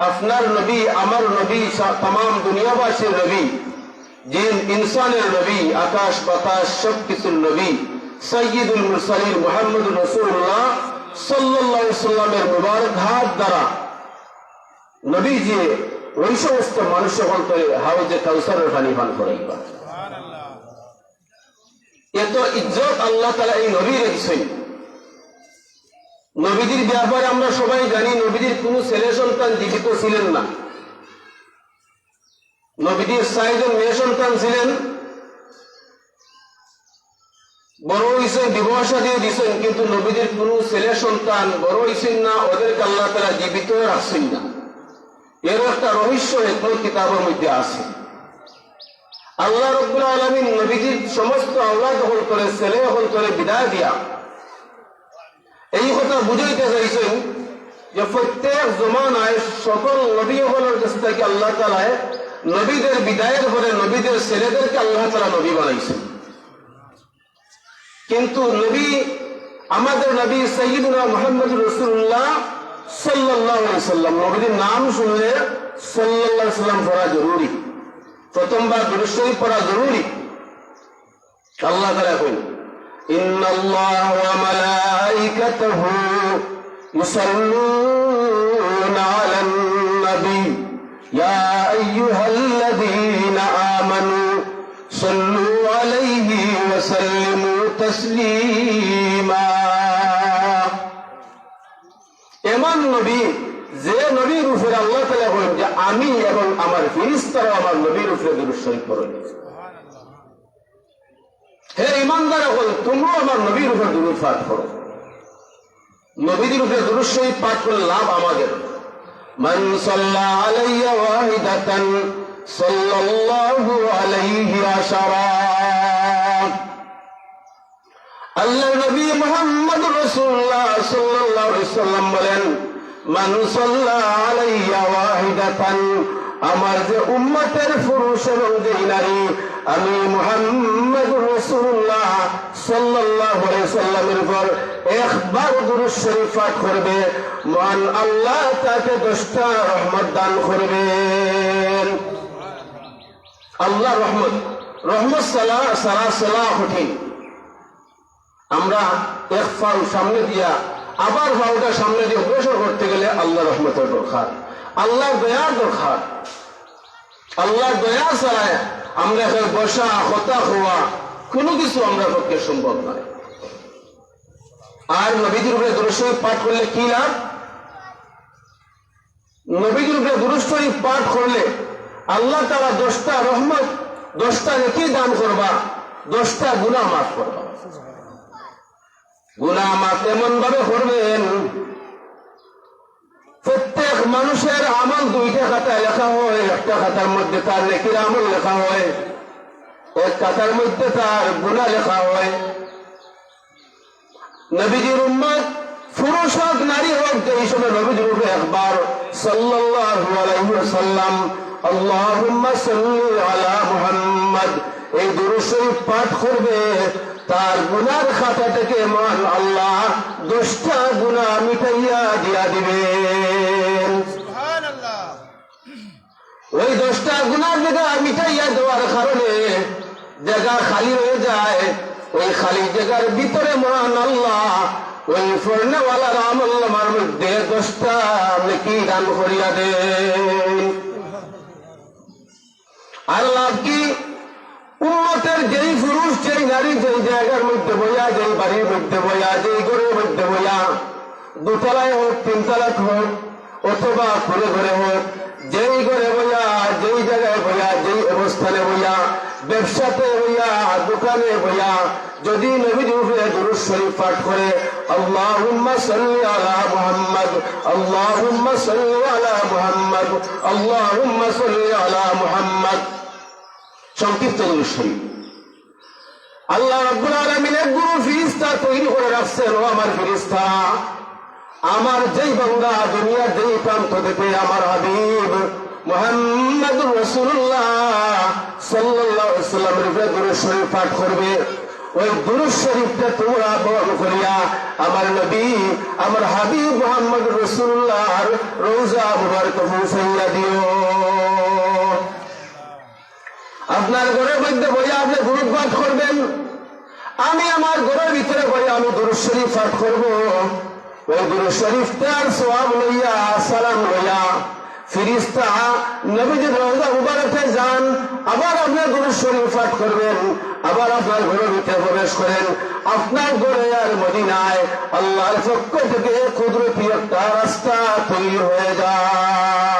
আপনার নবী আমার নবী তাম দুনিয়াবাসীর নবী জিন ইনসানের নবী আকাশ বাতাস সব কিছুর নবী সৈয়দুল মুরসালিন মোহাম্মদ রসুল্লাহ সাল্লাহ সাল্লামের মুবারক হাত দ্বারা নবী যে ওই সমস্ত মানুষ অন্তরে হাউজে কাউসারের পানি পান করাইবা এত ইজ্জত আল্লাহ তালা এই নবী রেখেছেন নবীজির ব্যাপারে আমরা সবাই জানি নবীজির কোন ছেলে সন্তান জীবিত ছিলেন না। নবীজির সাইজন মেয়ে সন্তান ছিলেন। বড় হইছেন বিবাহ দিয়ে দিছেন, কিন্তু নবীজির কোন ছেলে সন্তান বড় হইছেন না, ওদেরকে আল্লাহ তারা জীবিত রাখছেন না। এর একটা রহস্য একই কিতাবের মধ্যে আছে। আল্লাহ রব্বুল আলমিন নবীজির সমস্ত আল্লাহ দখল করে, ছেলে দখল করে বিদায় দিয়া এই কথা বুঝাইতে চাইছেন যে প্রত্যেক জমানায় সকল নবী হলের কাছ থেকে আল্লাহ তালায় নবীদের বিদায়ের পরে নবীদের ছেলেদেরকে আল্লাহ তালা নবী বানাইছেন। কিন্তু নবী, আমাদের নবী সঈদুল্লাহ মোহাম্মদ রসুল্লাহ সাল্লাহ সাল্লাম, নবীর নাম শুনলে সাল্লাহ সাল্লাম পড়া জরুরি। প্রথমবার দুরুশ্বরী পড়া জরুরি। আল্লাহ তালা কইল ইন্নাল্লাহ وملائكته يصلون على النبي يا أيها الذين آمنوا صلوا عليه وسلموا تسليما এমন নবী যে নবীর উপরে আল্লাহ তালা বলেন যে আমি এবং আমার ফিরিস্তারা আমার নবীর উপরে দুরুশ্বরী করেন হে ইমানদার হল তোমরা আমার নবীর উপর দুরুদ পাঠ করো নবীদের উপরে দুরুদ শহীদ পাঠ করলে লাভ আমাদের। মান সাল্লা আলাইয়া ওয়াহিদাতান সাল্লাল্লাহু আলাইহি আশারা। আল্লাহ নবী মুহাম্মদ রাসূলুল্লাহ সাল্লাল্লাহু আলাইহি সাল্লাম বলেন, মান সাল্লা আলাইয়া ওয়াহিদাতান আমার যে উম্মতের পুরুষ এবং যে নারী, আমি মুহাম্মদ রসুল্লাহ আলাইহি সাল্লামের উপর একবার দুরূদ শরীফ করবে। মহান আল্লাহ তাকে দশটা রহমত দান করবেন আল্লাহ রহমত। রহমত সালা সালা সালা কঠিন। আমরা এক ফাউ সামনে দিয়া, আবার ফাউটা সামনে দিয়ে অগ্রসর করতে গেলে আল্লাহ রহমতের দরকার। আল্লাহ দয়ার দরকার। আল্লাহ দয়া ছাড়ায় আমরা এখানে বসা হতা হওয়া, কোনো কিছু আমরা পক্ষে সম্ভব নয়। আর নবীজির উপরে দুরুশ্বরী পাঠ করলে কি লাভ? নবীজির উপরে দুরুশ্বরী পাঠ করলে আল্লাহ তারা দশটা রহমত, দশটা রেখে দান করবা, দশটা গুণা মাফ করবা। গুণা মাফ এমন ভাবে করবেন মানুষের আমল দুইটা খাতায় লেখা হয়, একটা খাতার মধ্যে তার নেকির আমল লেখা হয়, এক খাতার মধ্যে তার গুণা লেখা হয়। নবীজির উম্মত, পুরুষ হোক, নারী হোক, যে এই সময় নবীজির উপরে একবার আলাইহি আল্লাহুম্মা এই দুরূদ পাঠ করবে, তার গুনার খাতা থেকে মহান আল্লাহ দশটা গুণা মিটাইয়া দিয়া দিবেন ওই দশটা গুণার জায়গা মিটাইয়া দেওয়ার কারণে জায়গা খালি হয়ে যায়। ওই খালি জায়গার ভিতরে মহান আল্লাহ, ওই ফর্ণওয়ালা রাম আল্লামার মধ্যে দশটা কি দান করিয়া দে আর লাভ কি? উন্মতের যেই পুরুষ, যেই নারী, যেই জায়গার মধ্যে বইয়া, যেই বাড়ির মধ্যে বইয়া, যেই ঘরের মধ্যে বইয়া, দুতলায় হোক, তিনতলায় হোক, অথবা ঘরে ঘরে হোক যেই ঘরে বইয়া, যেই জায়গায় বইয়া, যেই অবস্থানে বইয়া, ব্যবসাতে বইয়া, দোকানে বইয়া, যদি শরীফ পাঠ করে আল্লাহ রাব্বুল গুরু ফিরিস্তা তৈরি করে রাখছেন, ও আমার ফিরিস্তা। আমার যেই বান্দা দুনিয়ার যেই প্রান্ত থেকে আমার হাবিব মোহাম্মদুর রসুল্লাহ আলাইহি সাল্লামের উপরে শরীফ পাঠ করবে। ওই দুরুদ শরীফটা তোমরা বহন করিয়া আমার নবী, আমার হাবিব মোহাম্মদ রসুল্লাহর রোজা মুবারক পৌঁছাইয়া দিও। আপনার ঘরের মধ্যে বইয়া আপনি দুরুদ পাঠ করবেন। আমি আমার ঘরের ভিতরে বইয়া আমি দুরুদ শরীফ পাঠ করব। ওই দুরুদ শরীফটার সোয়াব লইয়া সালাম লইয়া ফিরিস্তা নবীজির রোজা মুবারকে যান, আবার আপনার গুরু শরীফ পাঠ করবেন, আবার আপনার ঘরের ভিতরে প্রবেশ করেন। আপনার ঘরে আর মদিনায় আল্লাহর পক্ষ থেকে ক্ষুদ্র একটা রাস্তা তৈরি হয়ে যায়।